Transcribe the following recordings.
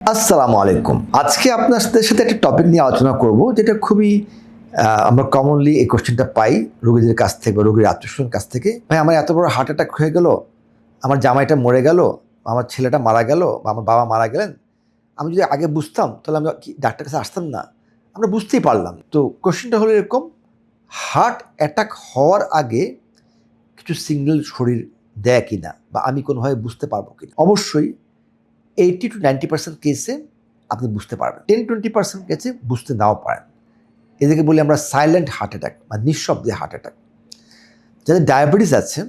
আসসালামু আলাইকুম। আজকে আপনাদের সাথে একটা টপিক নিয়ে আলোচনা করব, যেটা খুবই আমরা কমনলি এই কোশ্চেনটা পাই রোগীদের কাছ থেকে বা রোগীর আত্মীয়স্বজনের কাছ থেকে। ভাই, আমার এত বড় হার্ট অ্যাটাক হয়ে গেল, আমার জামাইটা মরে গেল, আমার ছেলেটা মারা গেল, বা আমার বাবা মারা গেলেন। আমি যদি আগে বুঝতাম, তাহলে আমি কি, ডাক্তার কাছে আসতাম না। আমরা বুঝতেই পারলাম। তো কোশ্চেনটা হলো এরকম হার্ট অ্যাটাক হওয়ার আগে কিছু সিগন্যাল শরীর দেয় কি না বা আমি কোনোভাবে বুঝতে পারব কি অবশ্যই এইটি টু নাইনটি পার্সেন্ট কেসে আপনি বুঝতে পারবেন। টেন টোয়েন্টি পার্সেন্ট কেসে বুঝতে নাও পারেন। এদেরকে বলি আমরা সাইলেন্ট হার্ট অ্যাটাক বা নিঃশব্দে হার্ট অ্যাটাক যাদের ডায়াবেটিস আছে,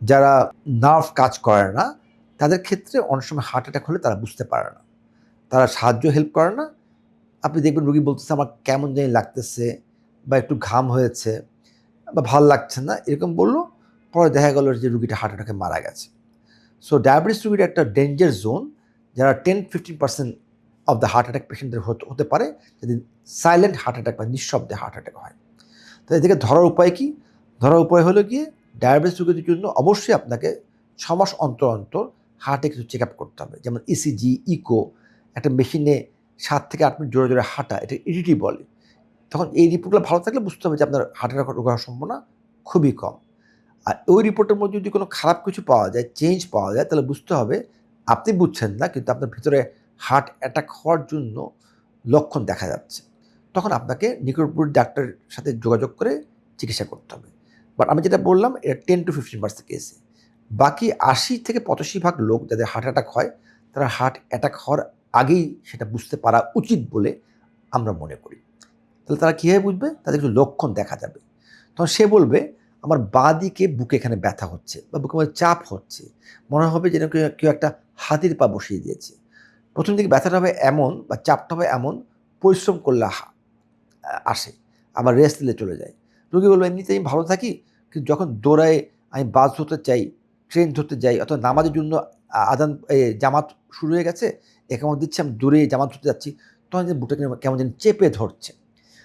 যারা নার্ভ কাজ করে না, তাদের ক্ষেত্রে অনেক সময় হার্ট অ্যাটাক হলে তারা বুঝতে পারে না। তারা সাহায্য হেল্প করে না। আপনি দেখবেন রুগী বলতেছে, আমার কেমন জানি লাগতেছে বা একটু ঘাম হয়েছে বা ভালো লাগছে না। এরকম বলল, পরে দেখা গেল যে রুগীটা হার্ট অ্যাটাকে মারা গেছে। সো ডায়াবেটিস রুগীটা একটা ডেঞ্জার জোন যারা ten fifteen percent of the heart attack পেশেন্টদের হতে পারে, যদি সাইলেন্ট হার্ট অ্যাটাক বা নিঃশব্দে হার্ট অ্যাটাক হয়। তো এদিকে ধরার উপায় কি? ধরার উপায় হলো গিয়ে ডায়াবেটিস রোগীদের জন্য অবশ্যই আপনাকে ছ মাস অন্তর অন্তর হার্টে কিছু চেক আপ করতে হবে। যেমন ইসিজি ইকো একটা মেশিনে সাত থেকে আট মিনিট জোরে জোরে হাঁটা, এটা ইডিটি বলে তখন এই রিপোর্টগুলো ভালো থাকলে বুঝতে হবে যে আপনার হার্ট অ্যাটাক রোগ হওয়ার সম্ভাবনা খুবই কম। আর ওই রিপোর্টের মধ্যে যদি কোনো খারাপ কিছু পাওয়া যায় চেঞ্জ পাওয়া যায়, তাহলে বুঝতে হবে আপনি বুঝছেন না, কিন্তু আপনার ভিতরে হার্ট অ্যাটাক হওয়ার জন্য লক্ষণ দেখা যাচ্ছে। তখন আপনাকে নিকটবর্তী ডাক্তারের সাথে যোগাযোগ করে চিকিৎসা করতে হবে। বাট আমি যেটা বললাম, এটা টেন টু ফিফটিন পার্সেন্ট কেসে বাকি আশি থেকে পঁচাশি ভাগ লোক যাদের হার্ট অ্যাটাক হয়, তারা হার্ট অ্যাটাক হওয়ার আগেই সেটা বুঝতে পারা উচিত বলে আমরা মনে করি। তাহলে তারা কীভাবে বুঝবে? তাদের কিছু লক্ষণ দেখা যাবে। তখন সে বলবে, আমার বাঁ দিকে বুকে এখানে ব্যথা হচ্ছে বা বুকে মধ্যে চাপ হচ্ছে। মনে হবে যেন কেউ একটা হাতির পা বসিয়ে দিয়েছে। প্রথম দিকে ব্যথাটা হবে এমন বা চাপটা হবে এমন, পরিশ্রম করলে আসে, আবার রেস্ট দিলে চলে যায়। রোগী বলব এমনিতে আমি ভালো থাকি, কিন্তু যখন দৌড়ায় আমি বাস ধরতে চাই ট্রেন ধরতে যাই, অথবা নামাজের জন্য আদান জামাত শুরু হয়ে গেছে, একামত দিচ্ছে, আমি দূরে জামাত ধরতে যাচ্ছি, তখন যে বুটটা কেমন যেন চেপে ধরছে।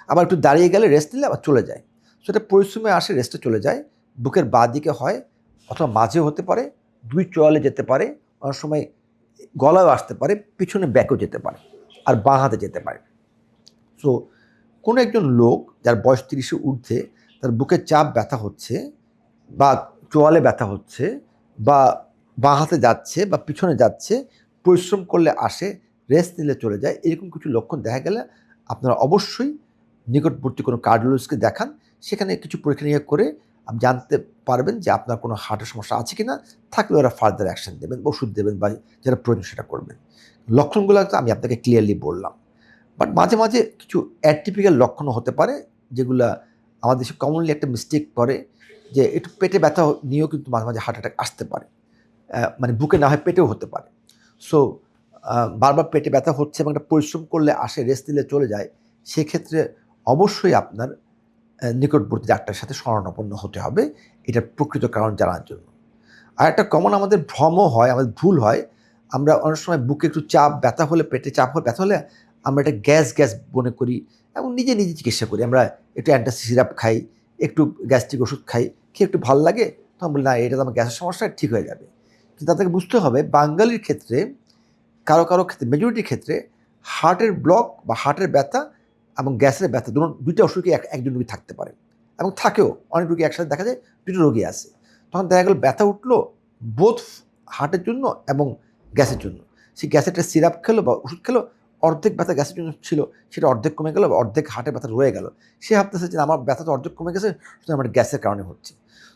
আবার একটু দাঁড়িয়ে গেলে রেস্ট নিলে আবার চলে যায়। সেটা পরিশ্রমে আসে রেস্টে চলে যায়, বুকের বাঁ দিকে হয়, অথবা মাঝেও হতে পারে, দুই চোয়ালে যেতে পারে অনেক সময় গলাও আসতে পারে, পিছনে ব্যাকও যেতে পারে আর বাঁ হাতে যেতে পারে। সো কোনো একজন লোক যার বয়স তিরিশে ঊর্ধ্বে, তার বুকে চাপ ব্যথা হচ্ছে বা চোয়ালে ব্যথা হচ্ছে বা বাঁ হাতে যাচ্ছে বা পিছনে যাচ্ছে, পরিশ্রম করলে আসে রেস্ট নিলে চলে যায়, এরকম কিছু লক্ষণ দেখা গেলে আপনারা অবশ্যই নিকটবর্তী কোনো কার্ডিওলজিস্টকে দেখান, সেখানে কিছু পরীক্ষা নিরীক্ষা করে জানতে পারবেন যে আপনার কোনো হার্টের সমস্যা আছে কি না থাকলে ওরা ফার্দার অ্যাকশন দেবেন, ওষুধ দেবেন বা যারা প্রয়োজন সেটা করবেন। লক্ষণগুলো তো আমি আপনাকে ক্লিয়ারলি বললাম। বাট মাঝে মাঝে কিছু অ্যাটিপিক্যাল লক্ষণও হতে পারে, যেগুলো আমাদের দেশে কমনলি একটা মিস্টেক করে, যে একটু পেটে ব্যথা নিয়েও কিন্তু মাঝে মাঝে হার্ট অ্যাটাক আসতে পারে। মানে বুকে না হয় পেটেও হতে পারে। সো বারবার পেটে ব্যথা হচ্ছে এবং একটা পরিশ্রম করলে আসে রেস্ট দিলে চলে যায়, সেক্ষেত্রে অবশ্যই আপনার নিকটবর্তী ডাক্তারের সাথে শরণাপন্ন হতে হবে। এটার প্রকৃত কারণ জানার জন্য। আর একটা কমন আমাদের ভ্রমও হয়, আমাদের ভুল হয়। আমরা অনেক সময় বুকে একটু চাপ, ব্যথা হলে, পেটে চাপ হলে ব্যথা হলে আমরা একটা গ্যাস গ্যাস মনে করি এবং নিজে নিজে চিকিৎসা করি। আমরা একটু অ্যান্টাসি সিরাপ খাই, একটু গ্যাস্ট্রিক ওষুধ খাই, খেয়ে একটু ভালো লাগে, তখন বলি, না, এটা তো আমার গ্যাসের সমস্যা ঠিক হয়ে যাবে। কিন্তু তাদেরকে বুঝতে হবে, বাঙালির ক্ষেত্রে, কারও কারও ক্ষেত্রে মেজরিটির ক্ষেত্রে হার্টের ব্লক বা হার্টের ব্যথা এবং গ্যাসের ব্যথা, দুটো, দুইটা অসুখই এক, একজন রোগী থাকতে পারে। এবং থাকেও, অনেক রোগী একসাথে দেখা যায়, দুটো রোগী আছে। তখন দেখা গেল ব্যথা উঠল বোধ হার্টের জন্য এবং গ্যাসের জন্য। সেই গ্যাসের একটা সিরাপ খেলো বা ওষুধ খেলো, অর্ধেক ব্যথা গ্যাসের জন্য ছিল, সেটা অর্ধেক কমে গেল অর্ধেক হার্টের ব্যথা রয়ে গেল। সে ভাবতেছে যে আমার ব্যথা তো অর্ধেক কমে গেছে শুধু আমার গ্যাসের কারণে হচ্ছে।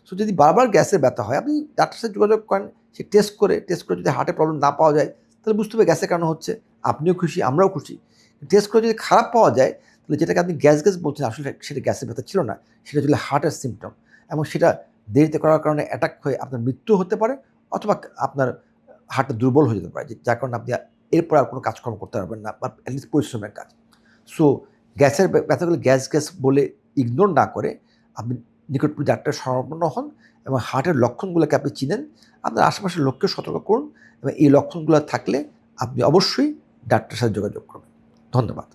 সো যদি বারবার গ্যাসের ব্যথা হয়, আপনি ডাক্তারের সাথে যোগাযোগ করেন, সে টেস্ট করে টেস্ট করে যদি হার্টের প্রবলেম না পাওয়া যায়, তাহলে বুঝতে হবে গ্যাসের কারণে হচ্ছে। আপনিও খুশি, আমরাও খুশি। টেস্ট করে যদি খারাপ পাওয়া যায় তাহলে যেটাকে আপনি গ্যাস গ্যাস বলছেন, আসলে সেটা গ্যাসের ব্যথা ছিল না, সেটা ছিল হার্টের সিমটম এবং সেটা দেরিতে করার কারণে অ্যাটাক হয়ে আপনার মৃত্যু হতে পারে অথবা আপনার হার্টটা দুর্বল হয়ে যেতে পারে যার কারণে আপনি এরপর আর কোনো কাজকর্ম করতে পারবেন না বা অ্যাটলিস্ট পরিশ্রমের কাজ। সো গ্যাসের ব্যথাগুলো গ্যাস গ্যাস বলে ইগনোর না করে আপনি নিকটবর্তী ডাক্তার শরণাপন্ন হন এবং হার্টের লক্ষণগুলোকে আপনি চিনেন, আপনার আশেপাশের লোককে সতর্ক করুন এবং এই লক্ষণগুলো থাকলে আপনি অবশ্যই ডাক্তারের সাথে যোগাযোগ করবেন ধন্যবাদ।